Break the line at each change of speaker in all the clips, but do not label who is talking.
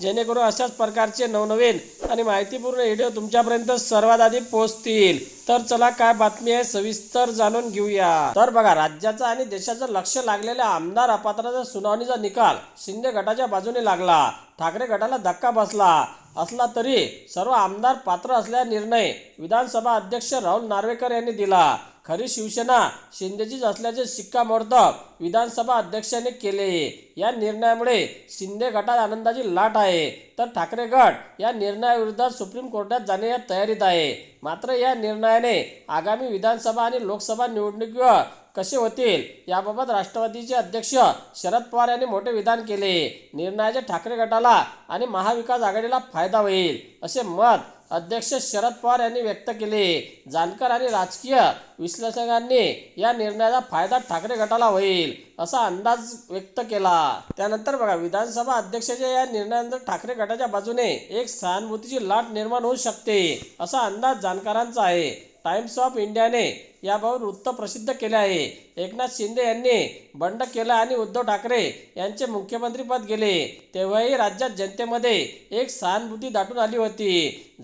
जेणेकरून अशाच प्रकारचे नवनवीन आणि माहितीपूर्ण व्हिडिओ तुमच्यापर्यंत सर्वात आधी पोहोचतील. तर चला काय बातमी आहे सविस्तर जाणून घेऊया. तर बघा राज्याचं आणि देशाचं लक्ष लागलेल्या आमदार अपात्राचा सुनावणीचा निकाल शिंदे गटाच्या बाजूने लागला. ठाकरे गटाला धक्का बसला. असला तरी सर्व आमदार पात्र असल्या निर्णय विधानसभा अध्यक्ष राहुल नार्वेकर यांनी दिला. खरी शिवसेना शिंदेचीच असल्याचे शिक्कामोर्तब विधानसभा अध्यक्षांनी केले. या निर्णयामुळे शिंदे गटात आनंदाची लाट आहे. तर ठाकरे गट या निर्णयाविरोधात सुप्रीम कोर्टात जाण्याच्या तयारीत आहे. मात्र या निर्णयाने आगामी विधानसभा आणि लोकसभा निवडणुकीवर कसे होतील याबाबत राष्ट्रवादीचे अध्यक्ष शरद पवार यांनी मोठे विधान केले. निर्णयाचे ठाकरे गटाला आणि महाविकास आघाडीला फायदा होईल असे मत अध्यक्ष शरद पवार यांनी व्यक्त केले. जानकर आणि राजकीय विश्लेषकांनी या निर्णयाचा फायदा ठाकरे गटाला होईल असा अंदाज व्यक्त केला. त्यानंतर बघा विधानसभा अध्यक्षाच्या या निर्णयानंतर ठाकरे गटाच्या बाजूने एक सहानुभूतीची लाट निर्माण होऊ शकते असा अंदाज जाणकारांचा आहे. टाइम्स ऑफ इंडियाने याबाबत वृत्त प्रसिद्ध केले आहे. एकनाथ शिंदे यांनी बंड केला आणि उद्धव ठाकरे यांचे मुख्यमंत्रीपद गेले. तेव्हाही राज्यात जनतेमध्ये एक सहानुभूती दाटून आली होती.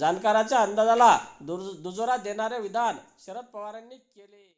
जाणकाराच्या अंदाजाला दुर दुजोरा देणारे विधान शरद पवारांनी केले.